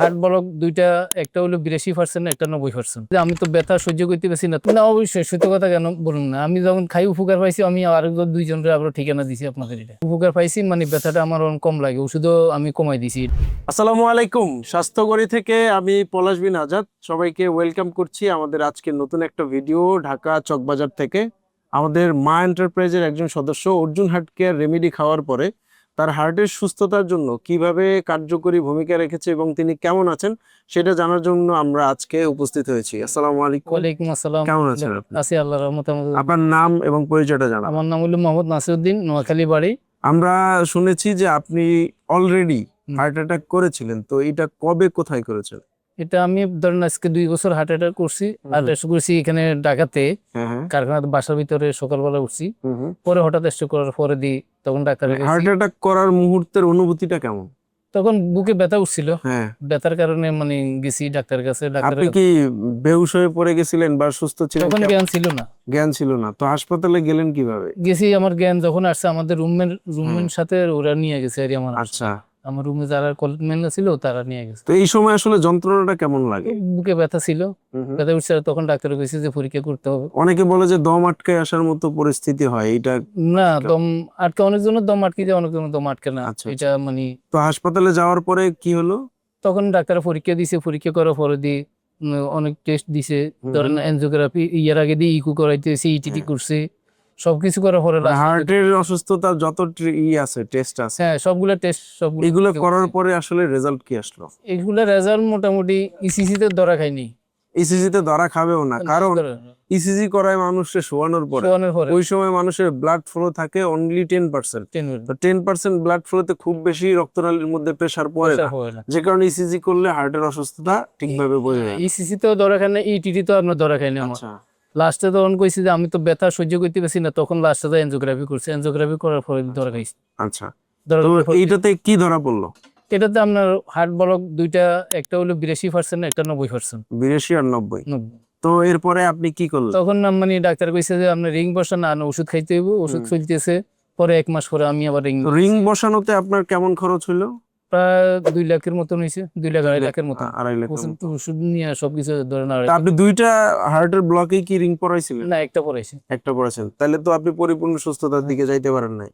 Heart block দুইটা, একটা হলো বিরাশি পার্সেন্ট একটা নব্বই পার্সেন্ট আমি তো ব্যথা সহ্য করতে পারছি না। না, অবশ্যই সত্য কথা কেন বলুন না। আমি যখন খাই উপকার পাইছি, আমি আরেকজন দুইজনের আবার ঠিকানা দিছি আপনাদের এটা। উপকার পাইছি মানে ব্যথাটা আমার অনেক কম লাগে। ওষুধও আমি কমাই দিছি। আসসালামু আলাইকুম। স্বাস্থ্যগড়ি থেকে আমি পলাশ বিন আজাদ। সবাইকে ওয়েলকাম করছি আমাদের আজকে নতুন একটা ভিডিও ঢাকা চকবাজার থেকে। আমাদের মা এন্টারপ্রাইজের একজন সদস্য অর্জুন হার্ট কেয়ার রেমেডি খাওয়ার পরে তার হার্টের সুস্থতার জন্য কীভাবে কার্যকরী ভূমিকা রেখেছে এবং তিনি কেমন আছেন সেটা জানার জন্য আমরা আজকে উপস্থিত হয়েছি। আসসালামু আলাইকুম। ওয়ালাইকুম আসসালাম। কেমন আছেন আপনি? আছি আল্লাহ রহমত আপনার নাম এবং পরিচয়টা জানান। আমার নাম হলো মোহাম্মদ নাসিরউদ্দিন নোয়াখালী বাড়ি। আমরা শুনেছি যে আপনি অলরেডি। হার্ট অ্যাটাক করেছিলেন তো এটা কবে কোথায় করেছেন? এটা আমি ধরেন আজকে দুই বছর হার্ট অ্যাটাক করছি। হার্ট অ্যাটাক করছি এখানে ঢাকাতে। হ্যাঁ হ্যাঁ। কারখানার বাসার ভিতরে সকালবেলা উঠছি। পরে হঠাৎ স্ট্রোক করার পরে দি তখন ডাক্তার হার্ট অ্যাটাক করার মুহূর্তের অনুভূতিটা কেমন? তখন বুকে ব্যথা উঠছিল। হ্যাঁ। ব্যথার কারণে মানে গেছি ডাক্তার কাছে ডাক্তার আপনি কি বেহুশ হয়ে পড়ে গেছিলেন বা সুস্থ ছিলেন তখন জ্ঞান ছিল না। জ্ঞান ছিল না। তো হাসপাতালে গেলেন কীভাবে? গেছি আমার জ্ঞান যখন আসছে আমাদের রুমের রুমের সাথে ওরা নিয়ে গেছে আর আমার আচ্ছা। আমার রুমে যারা কলেজমেন্ট ছিল তারা নিয়ে গেছে। তো এই সময় আসলে যন্ত্রণাটা কেমন লাগে? বুকে ব্যথা ছিল। ব্যথা উঠছে তখন ডাক্তার কইছে যে পরীক্ষা করতে হবে। অনেকে বলে যে দম আটকে আসার মতো পরিস্থিতি হয় এটা না দম আটকে অনেক অনেকজনের দম আটকে যায় অনেক অনেকজনের দম আটকে না। আচ্ছা, এটা মানে তো হাসপাতালে যাওয়ার পরে কি হলো? তখন ডাক্তার পরীক্ষা দিছে পরীক্ষা করার পরে দি উম, অনেক টেস্ট দিছে। ধরেন এনজিওগ্রাফি ইয়ার আগে দিয়ে ইকু করাইতে ইটিটি হ্যাঁ। করছে। সবকিছু করার পরে হার্টের অসুস্থতার যত ই আছে টেস্ট আছে। হ্যাঁ সবগুলা টেস্ট সবগুলো এগুলো করার পরে আসলে রেজাল্ট কি আসলো? এগুলা রেজাল্ট মোটামুটি ইসিসি তে ধরা খাইনি ইসিজি তে ধরা খাবেও না কারণ ইসিজি করায় মানুষকে শোয়ানোর পরে। ওই সময় মানুষের ব্লাড ফ্লো থাকে অনলি টেন পার্সেন্ট তো টেন পার্সেন্ট ব্লাড ফ্লোতে খুব বেশি রক্তনালীর মধ্যে প্রেসার পড়ে না। না। যে কারণে ইসিজি করলে হার্টের অসুস্থতা ঠিকভাবে বোঝা যায়। ইসিসি তেও ধরা খাই না ইটিটি তো আপনার ধরা খাইনি আমার। আচ্ছা। লাস্টে তখন কইছি যে আমি তো ব্যথা সহ্য করতে পারছি না। তখন লাস্টে তো এনজিওগ্রাফি করছে। এনজিওগ্রাফি করার পরে ধরা খাইছি। আচ্ছা। এইটাতে কি ধরা পড়ল? এটাতে আপনার হার্ট ব্লক দুইটা একটা হলো বিরাশি পার্সেন্ট একটা নব্বই পার্সেন্ট বিরাশি আর নব্বই। তো এরপরে আপনি কি করলেন? তখন মানে ডাক্তার কইছে যে আপনার রিং বসান আর ওষুধ খাইতে হইব। ওষুধ। চলতেছে। পরে এক মাস পরে আমি আবার রিং রিং বসানোতে আপনার কেমন খরচ হইল? প্রায় দুই লাখের মতন হয়েছে দুই লাখ আড়াই লাখের মতন। আড়াই লাখ ওষুধ নিয়ে সবকিছু ধরেন আড়াই আপনি দুইটা হার্টের ব্লকে কি রিং পরাইছিলেন? না একটা একটা তাহলে তো আপনি পরিপূর্ণ সুস্থতার দিকে যাইতে পারেন নাই।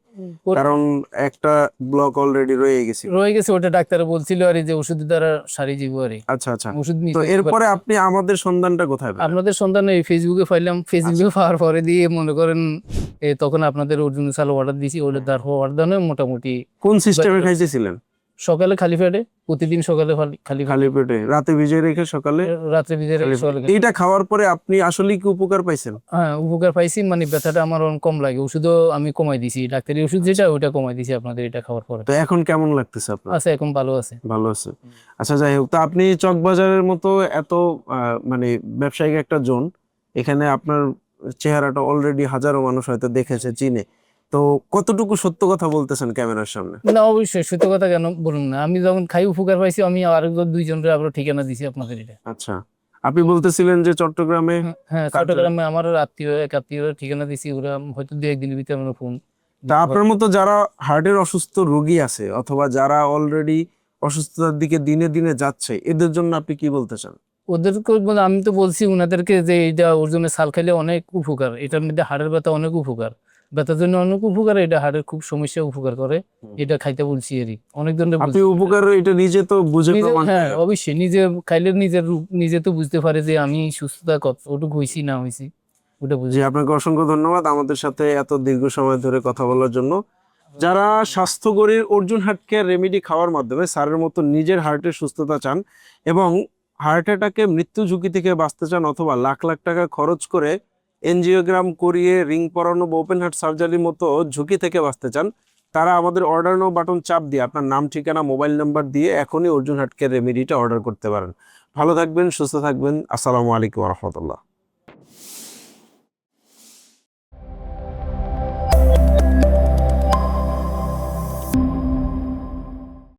কারণ একটা ব্লক অলরেডি রয়ে গেছিল রয়ে গেছে ওটা ডাক্তার বলছিল আর যে ওষুধ দ্বারা সারি আর। আচ্ছা আচ্ছা। ওষুধ তো এরপরে আপনি আমাদের সন্ধানটা কোথায়? আপনাদের সন্ধানে এই ফেসবুকে পাইলাম। ফেসবুকে আচ্ছা। পাওয়ার পরে দিয়ে মনে করেন তখন আপনাদের অর্জুন সাল অর্ডার দিয়েছি ওটা অর্ডার মোটামুটি কোন সিস্টেমে খাইতেছিলেন? সকালে খালি পেটে প্রতিদিন সকালে খালি- খালি পেটে। রাতে ভিজিয়ে রেখে সকালে রাতে ভিজে রেখে সকালে। এইটা খাওয়ার পরে আপনি আসলে কি উপকার পাইছেন? হ্যাঁ উপকার পাইছি মানে ব্যথাটা আমার অনেক কম লাগে। ওষুধও আমি কমাই দিছি। ডাক্তারি ওষুধ যেটা ওটা কমাই দিছি আপনাদের এটা খাওয়ার পরে। তো এখন কেমন লাগতেছে আপনার? আছে এখন ভালো আছে। ভালো আছে। আচ্ছা যাই হোক তো আপনি চকবাজারের মতো এত মানে ব্যবসায়িক একটা জোন এখানে আপনার চেহারাটা অলরেডি হাজারো মানুষ হয়তো দেখেছে চিনে। তো কতটুকু সত্য কথা বলতেছেন ক্যামেরার সামনে? না অবশ্যই সত্য কথা কেন বলুন না। আমি যখন খাই উপকার পাইছি আমি আরেকজন দুইজনের আবার ঠিকানা দিছি আপনাদের এটা। আচ্ছা। আপনি বলতেছিলেন যে চট্টগ্রামে হ্যাঁ চট্টগ্রামে আমার আত্মীয় এক আত্মীয় ঠিকানা দিছি ওরা হয়তো দু একদিনের ভিতরে আমার ফোন তা আপনার মতো যারা হার্টের অসুস্থ রোগী আছে অথবা যারা অলরেডি অসুস্থতার দিকে দিনে দিনে যাচ্ছে এদের জন্য আপনি কি বলতে চান? ওদেরকে বলে আমি তো বলছি ওনাদেরকে যে এটা ওজনের সাল খাইলে অনেক উপকার। এটার মধ্যে হাড়ের ব্যথা অনেক উপকার। ব্যথার জন্য অনেক উপকার এটা হাড়ের খুব সমস্যা উপকার করে। এটা খাইতে বলছি এরই। অনেক ধরনের আপনি উপকার এটা নিজে তো বুঝে হ্যাঁ অবশ্যই নিজে খাইলে নিজের নিজে তো বুঝতে পারে যে আমি সুস্থতা কতটুকু না ওটা বুঝি। আপনাকে অসংখ্য ধন্যবাদ আমাদের সাথে এত দীর্ঘ সময় ধরে কথা বলার জন্য। যারা স্বাস্থ্যগরীর অর্জুন হার্ট কেয়ার রেমেডি খাওয়ার মাধ্যমে স্যারের মতো নিজের হার্টের সুস্থতা চান এবং হার্ট অ্যাটাকে মৃত্যু ঝুঁকি থেকে বাঁচতে চান অথবা লাখ লাখ টাকা খরচ করে এনজিওগ্রাম করিয়ে রিং পরানো বা ওপেন হার্ট সার্জারির মতো ঝুঁকি থেকে বাঁচতে চান, তারা আমাদের অর্ডার নো বাটন চাপ দিয়ে আপনার নাম, ঠিকানা মোবাইল নাম্বার দিয়ে এখনই অর্জুন হাটকে রেমিডিটা অর্ডার করতে পারেন। ভালো থাকবেন, সুস্থ থাকবেন, আসসালামু আলাইকুম রহমতুল্লাহ।